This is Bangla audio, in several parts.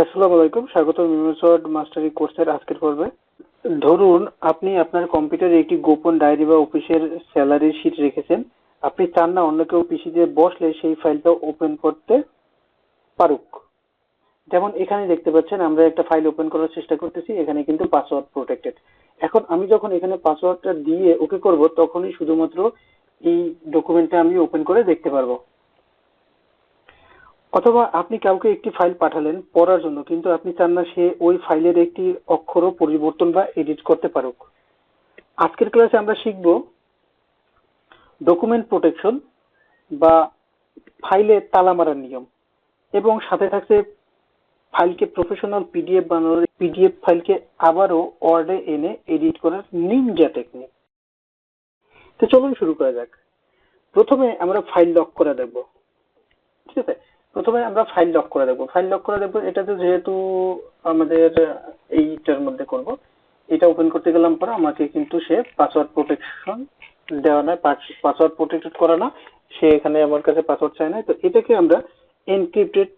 আসসালামু আলাইকুম স্বাগত মিমোসড মাস্টারি কোর্সের আজকের পর্বে। ধরুন, আপনি আপনার কম্পিউটারে একটি গোপন ডায়েরি বা অফিসের স্যালারি শিট রেখেছেন। আপনি চান না অন্য কেউ পিসিতে বসলে সেই ফাইলটা ওপেন করতে পারুক। যেমন এখানে দেখতে পাচ্ছেন, আমরা একটা ফাইল ওপেন করার চেষ্টা করতেছি, এখানে কিন্তু পাসওয়ার্ড প্রোটেক্টেড। এখন আমি যখন এখানে পাসওয়ার্ডটা দিয়ে ওকে করব, তখনই শুধুমাত্র এই ডকুমেন্টটা আমি ওপেন করে দেখতে পারব। অথবা আপনি কাউকে একটি ফাইল পাঠালেন পড়ার জন্য, কিন্তু আপনি চান না সে ওই ফাইলের একটি অক্ষরও পরিবর্তন বা এডিট করতে পারুক। আজকের ক্লাসে আমরা শিখব ডকুমেন্ট প্রোটেকশন বা ফাইলে তালা মারার নিয়ম এবং সাথে থাকছে ফাইলকে প্রফেশনাল পিডিএফ বানানোর পিডিএফ ফাইলকে আবারও ওয়ার্ডে এনে এডিট করার নিনজা টেকনিক তো চলুন শুরু করা যাক। প্রথমে আমরা ফাইল লক করে দেখব ঠিক আছে? প্রথমে আমরা ফাইল লক করে দেখব। ফাইল লক করে দেখব, এটাতে যেহেতু আমাদের এইটার মধ্যে করব, এটা ওপেন করতে গেলাম পরে আমাকে কিন্তু সে পাসওয়ার্ড প্রোটেকশন দেওয়া নয় পাসওয়ার্ড প্রোটেক্টেড করা না, সে এখানে আমার কাছে পাসওয়ার্ড চায় না তো এটাকে আমরা এনক্রিপ্টেড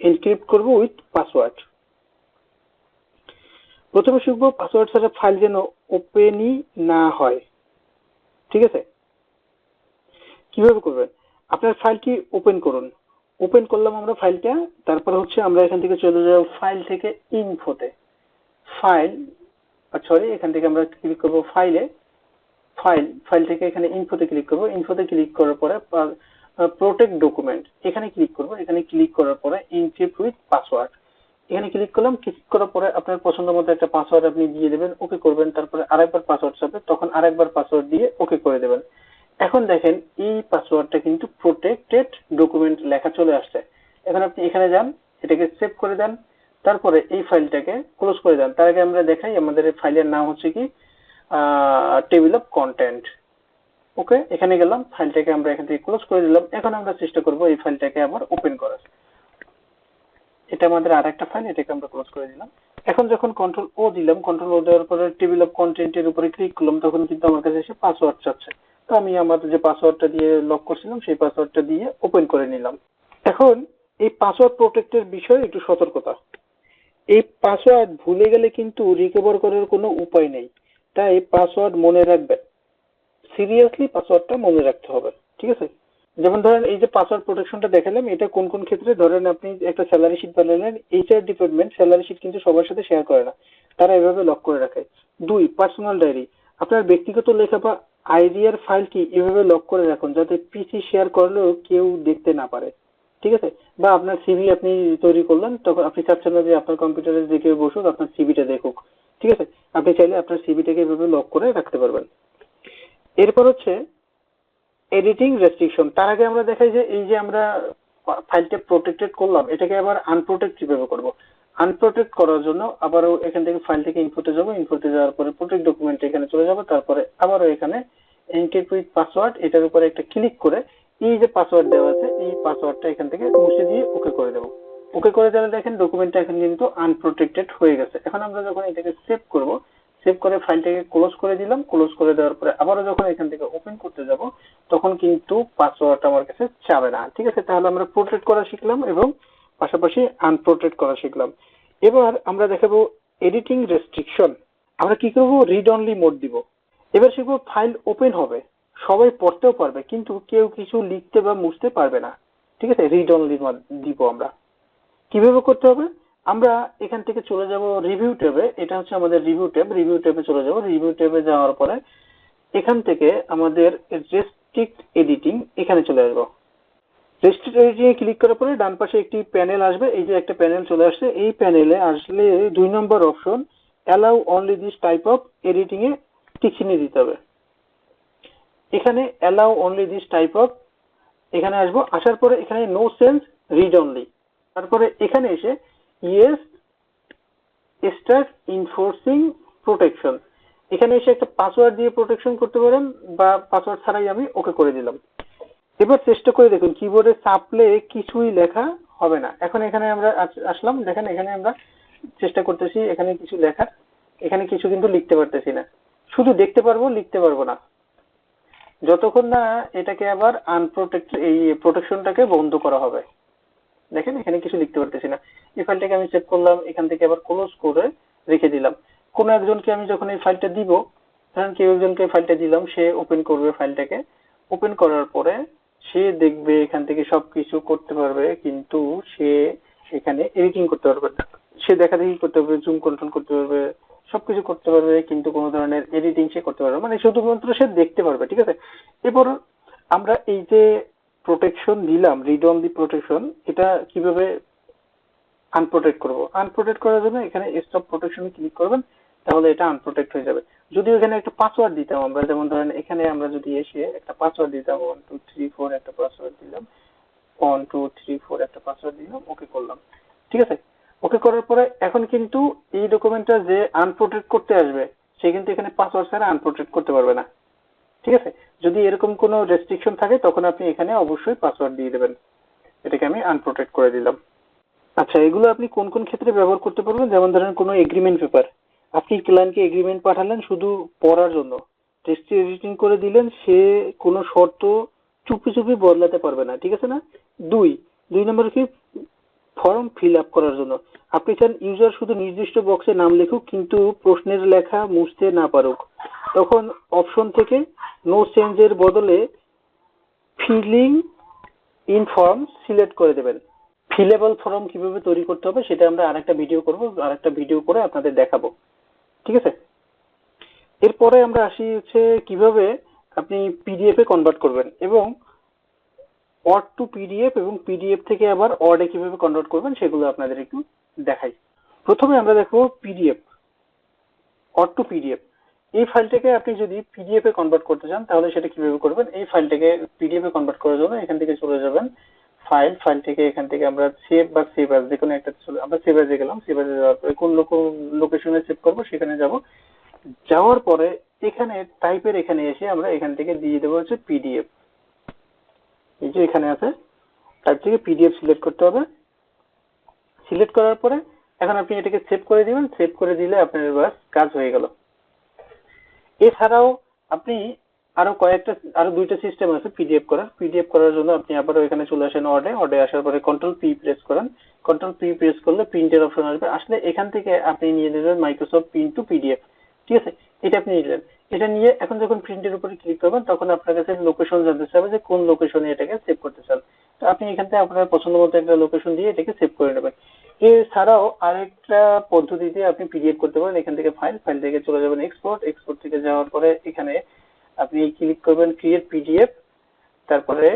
এনক্রিপ্ট করব উইথ পাসওয়ার্ড প্রথমে শিখব পাসওয়ার্ড ছাড়া ফাইল যেন ওপেনই না হয়। ঠিক আছে? কীভাবে করবেন? আপনার ফাইলটি ওপেন করুন। ওপেন করলাম আমরা ফাইলটা তারপর হচ্ছে আমরা এখান থেকে চলে যাব ফাইল থেকে ইনফোতে ফাইল সরি এখান থেকে আমরা ক্লিক করব ফাইলে ফাইল ফাইল থেকে এখানে ইনফোতে ক্লিক করব। ইনফোতে ক্লিক করার পরে প্রোটেক্ট ডকুমেন্ট এখানে ক্লিক করব। এখানে ক্লিক করার পরে ইনক্রিপ্ট উইথ পাসওয়ার্ড এখানে ক্লিক করলাম ক্লিক করার পরে আপনার পছন্দ মতো একটা পাসওয়ার্ড আপনি দিয়ে দেবেন ওকে করবেন, তারপরে আরেকবার পাসওয়ার্ড চাপে, তখন আরেকবার পাসওয়ার্ড দিয়ে ওকে করে দেবেন। এখন দেখেন, এই পাসওয়ার্ডটা কিন্তু প্রোটেক্টেড ডকুমেন্ট লেখা চলে আসছে। এখন আপনি এখানে যান, এটাকে সেভ করে দেন, তারপরে এই ফাইলটাকে ক্লোজ করে দেন। তার আগে আমরা দেখাই আমাদের ফাইলের নাম হচ্ছে কি? টেবিল অফ কন্টেন্ট ওকে এখানে গেলাম ফাইলটাকে আমরা এখান থেকে ক্লোজ করে দিলাম। এখন আমরা চেষ্টা করব এই ফাইলটাকে আবার ওপেন করার। এটা আমাদের আর একটা ফাইল এটাকে আমরা ক্লোজ করে দিলাম। এখন যখন কন্ট্রোল ও দিলাম কন্ট্রোল ও দেওয়ার পরে টেবিল অফ কন্টেন্টের উপরে ক্লিক করলাম, তখন কিন্তু আমার কাছে এসে পাসওয়ার্ড চাচ্ছে। তো আমি আমার যে পাসওয়ার্ডটা দিয়ে লক করছিলাম, সেই পাসওয়ার্ডটা দিয়ে ওপেন করে নিলাম। এখন এই পাসওয়ার্ড প্রোটেক্টের বিষয়ে একটু সতর্কতা। এই পাসওয়ার্ড ভুলে গেলে কিন্তু রিকভার করার কোনো উপায় নেই। তাই পাসওয়ার্ড মনে রাখবেন। সিরিয়াসলি পাসওয়ার্ডটা মনে রাখতে হবে, ঠিক আছে? যেমন ধরেন এই যে পাসওয়ার্ড প্রোটেকশনটা দেখালাম, এটা কোন কোন ক্ষেত্রে? ধরেন আপনি একটা স্যালারি শিট বানালেন এইচআর ডিপার্টমেন্ট স্যালারি শিট কিন্তু সবার সাথে শেয়ার করে না। তারা এভাবে লক করে রাখে। দুই পার্সোনাল ডায়েরি আপনার ব্যক্তিগত লেখা বা আইডিয়ার ফাইলটি এভাবে লক করে রাখুন যাতে পিসি শেয়ার করলেও কেউ দেখতে না পারে। ঠিক আছে? বা আপনার সিভি আপনি তৈরি করলেন, তখন আপনি চাচ্ছেন না যে আপনার কম্পিউটারে যে কেউ বসুক, আপনার সিভিটা দেখুক। ঠিক আছে? আপনি চাইলে আপনার সিভিটাকে এভাবে লক করে রাখতে পারবেন। এরপর হচ্ছে এডিটিং রেস্ট্রিকশন তার আগে আমরা দেখাই যে এই যে আমরা ফাইলটা প্রোটেক্টেড করলাম, এটাকে আবার আনপ্রোটেক্ট কীভাবে করব। আনপ্রোটেক্ট করার জন্য আবারও এখান থেকে ফাইল থেকে ইনফোতে যাব। ইনফোতে যাওয়ার পরে প্রোটেক্ট ডকুমেন্ট এখানে চলে যাব। তারপরে আবারও এখানে এনক্রিপ্ট উইথ পাসওয়ার্ড এটার উপরে একটা ক্লিক করে এই যে পাসওয়ার্ড দেওয়া আছে, এই পাসওয়ার্ডটা এখান থেকে মুছে দিয়ে ওকে করে দেবো। ওকে করে দিলে দেখেন ডকুমেন্টটা এখন কিন্তু আনপ্রোটেক্টেড হয়ে গেছে। এখন আমরা যখন এটাকে সেভ করব সেভ করে ফাইলটাকে ক্লোজ করে দিলাম। ক্লোজ করে দেওয়ার পরে আবারও যখন এখান থেকে ওপেন করতে যাব, তখন কিন্তু পাসওয়ার্ড আমার কাছে চাবে না। ঠিক আছে? তাহলে আমরা প্রোটেক্ট করা শিখলাম এবং পাশাপাশি আনপ্রোটেক্ট করা শিখলাম। এবার আমরা দেখাবো এডিটিং রেস্ট্রিকশন আমরা কি করব? রিড অনলি মোড দিব। এবার শিখব ফাইল ওপেন হবে। সবাই পড়তেও পারবে, কিন্তু কেউ কিছু লিখতে বা মুছতে পারবে না। ঠিক আছে? রিড অনলি দিব আমরা। কীভাবে করতে হবে? আমরা এখান থেকে চলে যাব রিভিউ ট্যাবে। এটা হচ্ছে আমাদের রিভিউ ট্যাব। রিভিউ ট্যাবে চলে যাব। রিভিউ ট্যাবে যাওয়ার পরে এখান থেকে আমাদের রেস্ট্রিক্ট এডিটিং এখানে চলে আসব। এ ক্লিক করার পরে ডান পাশে একটি প্যানেল আসবে। এই যে একটা প্যানেল চলে আসছে। এই প্যানেলে আসলে দুই নম্বর option allow only this type of editing A tick চিহ্ন দিতে হবে। এখানে allow only this type of এখানে আসব। আসার পরে এখানে নো সেন্স রিড অনলি তারপরে এখানে এসে ইয়েস স্টার্ট ইনফোর্সিং প্রোটেকশন এখানে এসে একটা পাসওয়ার্ড দিয়ে প্রোটেকশন করতে পারেন বা পাসওয়ার্ড ছাড়াই আমি ওকে করে দিলাম। এবার চেষ্টা করে দেখুন কিবোর্ডে চাপলে কিছুই লেখা হবে না। এখন এখানে আমরা আসলাম, দেখেন এখানে আমরা চেষ্টা করতেছি এখানে কিছু লেখার। এখানে কিছু কিন্তু লিখতে পারতেছি না। শুধু দেখতে পারব, লিখতে পারব না। যতক্ষণ না এটাকে আবার আনপ্রোটেক্ট এই প্রোটেকশনটাকে বন্ধ করা হবে। দেখেন, এখানে কিছু লিখতে পারতেছি না। এই ফাইলটাকে আমি সেভ করলাম, এখান থেকে আবার ক্লোজ করে রেখে দিলাম। কোনো একজনকে আমি যখন এই ফাইলটা দিব, ধরেন কেউ একজনকে ফাইলটা দিলাম, সে ওপেন করবে ফাইলটাকে ওপেন করার পরে সে দেখবে এখান থেকে সবকিছু করতে পারবে, কিন্তু সে এখানে এডিটিং করতে পারবে না। সে দেখা দেখি করতে পারবে জুম কন্ট্রোল করতে পারবে, সবকিছু করতে পারবে, কিন্তু কোনো ধরনের এডিটিং সে করতে পারবে। মানে শুধুমাত্র সে দেখতে পারবে, ঠিক আছে? এরপর আমরা এই যে প্রোটেকশন দিলাম রিড অন দি প্রোটেকশন এটা কীভাবে আনপ্রোটেক্ট করব? আনপ্রোটেক্ট করার জন্য এখানে স্টপ প্রোটেকশনে ক্লিক করবেন, তাহলে এটা আনপ্রোটেক্ট হয়ে যাবে। যদি এখানে একটা পাসওয়ার্ড দিতাম আমরা, যেমন ধরেন এখানে আমরা যদি এসে একটা পাসওয়ার্ড দিতাম ওয়ান টু থ্রি ফোর একটা পাসওয়ার্ড দিলাম ওয়ান টু থ্রি ফোর একটা পাসওয়ার্ড দিলাম ওকে করলাম। ঠিক আছে? ওকে করার পরে এখন কিন্তু এই ডকুমেন্টটা যে আনপ্রোটেক্ট করতে আসবে, সে কিন্তু এখানে পাসওয়ার্ড ছাড়া আনপ্রোটেক্ট করতে পারবে না। ঠিক আছে? যদি এরকম কোনো রেস্ট্রিকশন থাকে, তখন আপনি এখানে অবশ্যই পাসওয়ার্ড দিয়ে দেবেন। এটাকে আমি আনপ্রোটেক্ট করে দিলাম। আচ্ছা এগুলো আপনি কোন কোন ক্ষেত্রে ব্যবহার করতে পারবেন? যেমন ধরেন কোনো এগ্রিমেন্ট পেপার আপনি ক্লায়েন্টকে এগ্রিমেন্ট পাঠালেন শুধু পড়ার জন্য। টেক্সট এডিটিং করে দিলেন, সে কোনো শর্ত চুপি চুপি বদলাতে পারবে না, ঠিক আছে না? দুই দুই নম্বর কি ফর্ম ফিল আপ করার জন্য। আপনি চান ইউজার শুধু নির্দিষ্ট বক্সে নাম লিখুক, কিন্তু প্রশ্নের লেখা মুছতে না পারুক। তখন অপশন থেকে নো চেঞ্জের বদলে ফিলিং ইন ফর্ম সিলেক্ট করে দেবেন। ফিলেবল ফর্ম কীভাবে তৈরি করতে হবে সেটা আমরা আরেকটা ভিডিও করব, আরেকটা ভিডিও করে আপনাদের দেখাবো। ঠিক আছে? এরপরে আমরা আসি হচ্ছে কীভাবে আপনি পিডিএফ এ কনভার্ট করবেন এবং ওয়ার্ড টু পিডিএফ এবং পিডিএফ থেকে আবার ওয়ার্ডে কীভাবে কনভার্ট করবেন সেগুলো আপনাদের একটু দেখাই। প্রথমে আমরা দেখব পিডিএফ ওয়ার্ড টু পিডিএফ এই ফাইলটাকে আপনি যদি পিডিএফ এ কনভার্ট করতে চান, তাহলে সেটা কীভাবে করবেন? এই ফাইলটাকে পিডিএফ এ কনভার্ট করার জন্য এখান থেকে চলে যাবেন ফাইল ফাইল থেকে এখান থেকে আমরা সেভ বা সেভ অ্যাজ যে কোনো একটা আমরা সেভ অ্যাজে গেলাম সেভ অ্যাজে যাওয়ার পরে কোন লোকেশনে সেভ করব, সেখানে যাব। যাওয়ার পরে এখানে টাইপের এখানে এসে আমরা এখান থেকে দিয়ে দেবো হচ্ছে পিডিএফ এই যে এখানে আছে টাইপ থেকে পিডিএফ সিলেক্ট করতে হবে। সিলেক্ট করার পরে এখন আপনি এটাকে সেভ করে দিবেন সেভ করে দিলে আপনার বাস কাজ হয়ে গেল। এছাড়াও আপনি আরও কয়েকটা, আরও দুইটা সিস্টেম আছে পিডিএফ করার। পিডিএফ করার জন্য আপনি আবারও এখানে চলে আসেন অর্ডে অর্ডে আসার পরে কন্ট্রোল পি প্রেস করেন। কন্ট্রোল পি প্রেস করলে প্রিন্টের অপশন আসবে। আসলে এখান থেকে আপনি নিয়ে নেবেন মাইক্রোসফট প্রিন্ট টু পিডিএফ ঠিক আছে? এটা আপনি নিলেন। এটা নিয়ে এখন যখন প্রিন্টের উপরে ক্লিক করবেন, তখন আপনার কাছে লোকেশন জানতে চাবে যে কোন লোকেশনে এটাকে সেভ করতে চান। তো আপনি এখান থেকে আপনার পছন্দ মতো একটা লোকেশন দিয়ে এটাকে সেভ করে নেবেন। এছাড়াও আরেকটা পদ্ধতিতে আপনি পিডিএফ করতে পারেন। এখান থেকে ফাইল ফাইল থেকে চলে যাবেন এক্সপোর্ট এক্সপোর্ট থেকে যাওয়ার পরে এখানে আপনি ক্লিক করবেন ক্রিয়েট পিডিএফ তারপরে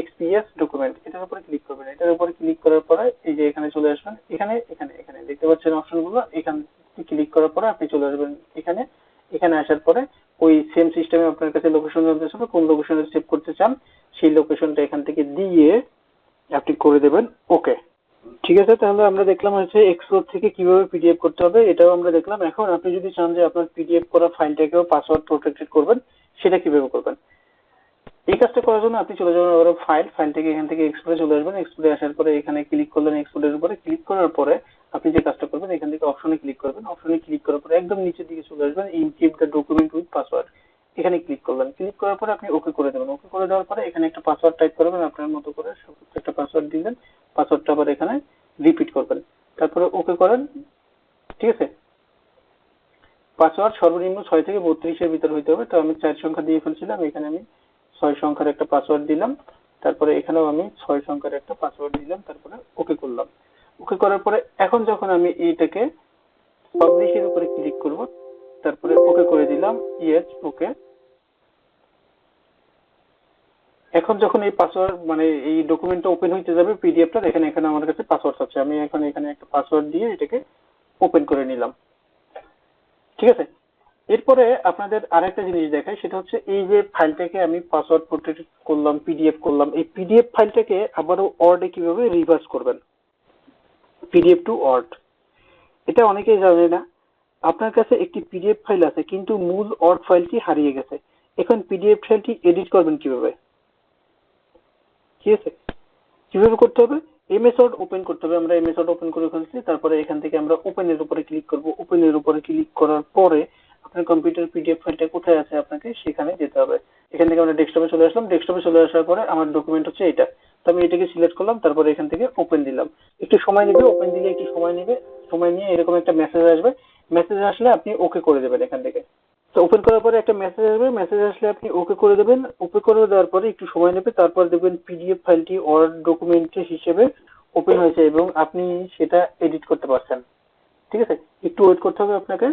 এক্সপিএস ডকুমেন্ট এটার উপরে ক্লিক করবেন। এটার উপরে ক্লিক করার পরে এই যে এখানে চলে আসবেন, এখানে এখানে এখানে। দেখতে পাচ্ছেন অপশনগুলো এখান ক্লিক করার পরে আপনি চলে আসবেন এখানে। এখানে আসার পরে ওই সেম সিস্টেমে আপনার কাছে লোকেশন জানতে চাবে কোন লোকেশনে সেভ করতে চান, সেই লোকেশনটা এখান থেকে দিয়ে আপনি করে দেবেন ওকে ঠিক আছে, তাহলে আমরা দেখলাম হচ্ছে এক্সপোর্ট থেকে কীভাবে পিডিএফ করতে হবে, এটাও আমরা দেখলাম। এখন আপনি যদি চান যে আপনার পিডিএফ করা ফাইলটাকেও পাসওয়ার্ড প্রোটেক্টেড করবেন, সেটা কীভাবে করবেন? এই কাজটা করার জন্য আপনি চলে যাবেন আবার ফাইল ফাইল থেকে এখান থেকে এক্সপোর্টে চলে আসবেন। এক্সপোর্টে আসার পরে এখানে ক্লিক করলেন এক্সপোর্টের উপরে। ক্লিক করার পরে আপনি যে কাজটা করবেন, এখান থেকে অপশনে ক্লিক করবেন। অপশনে ক্লিক করার পরে একদম নিচের দিকে চলে আসবেন encrypt the document with password এখানে ক্লিক করবেন। ক্লিক করার পরে আপনি ওকে করে দেবেন। ওকে করে দেওয়ার পরে এখানে একটা পাসওয়ার্ড টাইপ করবেন, আপনার মতো করে একটা পাসওয়ার্ড দিলেন পাসওয়ার্ডটা আবার এখানে রিপিট করবেন। তারপরে ওকে করেন, ঠিক আছে? পাসওয়ার্ড সর্বনিম্ন ছয় থেকে বত্রিশের ভিতর হইতে হবে। তো আমি চার সংখ্যা দিয়ে ফেলছিলাম, এখানে আমি ছয় সংখ্যার একটা পাসওয়ার্ড দিলাম। তারপরে এখানেও আমি ছয় সংখ্যার একটা পাসওয়ার্ড দিলাম, তারপরে ওকে করলাম। ওকে করার পরে এখন যখন আমি এইটাকে পাবলিশের উপরে ক্লিক করব তারপরে ওকে করে দিলাম ইয়েস ওকে এখন যখন এই পাসওয়ার্ড মানে এই ডকুমেন্টটা ওপেন হইতে যাবে পিডিএফটা দেখেন এখানে আমার কাছে পাসওয়ার্ড আছে। আমি এখন এখানে একটা পাসওয়ার্ড দিয়ে এটাকে ওপেন করে নিলাম। ঠিক আছে? এরপরে আপনাদের আরেকটা জিনিস দেখাই, সেটা হচ্ছে এই যে ফাইলটাকে আমি পাসওয়ার্ড প্রোটেক্ট করলাম পিডিএফ করলাম, এই পিডিএফ ফাইলটাকে আবারও ওয়ার্ডে কীভাবে রিভার্স করবেন? পিডিএফ টু ওয়ার্ড এটা অনেকেই জানে না আপনার কাছে একটি পিডিএফ ফাইল আছে, কিন্তু মূল ওয়ার্ড ফাইলটি হারিয়ে গেছে। এখন পিডিএফ ফাইলটি এডিট করবেন কীভাবে? ঠিক আছে? কীভাবে করতে হবে? এমএস ওয়ার্ড ওপেন করতে হবে। আমরা এমএস ওয়ার্ড ওপেন করে ফেলছি। তারপরে এখান থেকে আমরা ওপেনের উপরে ক্লিক করব। ওপেনের উপরে ক্লিক করার পরে আপনার কম্পিউটার পিডিএফ ফাইলটা কোথায় আছে আপনাকে সেখানে যেতে হবে। এখান থেকে আমরা ডেস্কটপে চলে আসলাম। ডেস্কটপে চলে আসার পরে আমার ডকুমেন্ট হচ্ছে এটা। তো আমি এটাকে সিলেক্ট করলাম। তারপরে এখান থেকে ওপেন দিলাম। একটু সময় নেবে। ওপেন দিলে একটু সময় নেবে। সময় নিয়ে এরকম একটা মেসেজ আসবে। মেসেজ আসলে আপনি ওকে করে দেবেন এখান থেকে। তো ওপেন করার পরে একটা মেসেজ আসবে। মেসেজ আসলে আপনি ওকে করে দেবেন। ওকে করে দেওয়ার পরে একটু সময় নেবে। তারপর দেখবেন পিডিএফ ফাইলটি ওয়ার্ড ডকুমেন্ট হিসেবে ওপেন হয়েছে এবং আপনি সেটা এডিট করতে পারছেন। ঠিক আছে? একটু ওয়েট করতে হবে আপনাকে।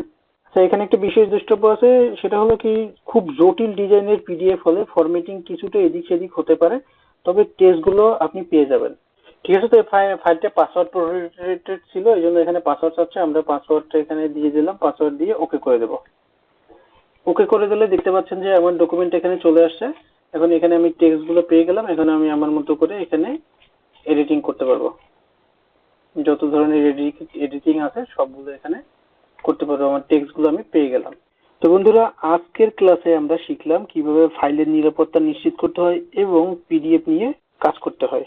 আচ্ছা এখানে একটা বিশেষ দ্রষ্টব্য আছে। সেটা হলো কি, খুব জটিল ডিজাইনের পিডিএফ হলে ফরম্যাটিং কিছুটা এদিক সেদিক হতে পারে। তবে টেস্টগুলো আপনি পেয়ে যাবেন। ঠিক আছে, তো এই ফাই- ফাইলটা পাসওয়ার্ড প্রোটেক্টেড ছিল, এই জন্য এখানে পাসওয়ার্ড চাচ্ছে আমরা পাসওয়ার্ডটা এখানে দিয়ে দিলাম পাসওয়ার্ড দিয়ে ওকে করে দেবো। ওকে করে দিলে দেখতে পাচ্ছেন যে আমার ডকুমেন্ট এখানে চলে আসছে। এখন এখানে আমি টেক্সটগুলো পেয়ে গেলাম, এখন আমি আমার মতো করে এখানে এডিটিং করতে পারব। যত ধরনের এডিটিং আছে, সবগুলো এখানে করতে পারব, আমার টেক্সটগুলো আমি পেয়ে গেলাম। তো বন্ধুরা, আজকের ক্লাসে আমরা শিখলাম কীভাবে ফাইলের নিরাপত্তা নিশ্চিত করতে হয় এবং পিডিএফ নিয়ে কাজ করতে হয়।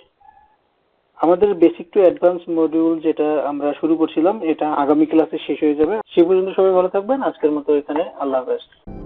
আমাদের বেসিক টু অ্যাডভান্স মডিউল যেটা আমরা শুরু করছিলাম, এটা আগামী ক্লাসে শেষ হয়ে যাবে। সে পর্যন্ত সবাই ভালো থাকবেন। আজকের মতো এখানে। আল্লাহ হাফেজ।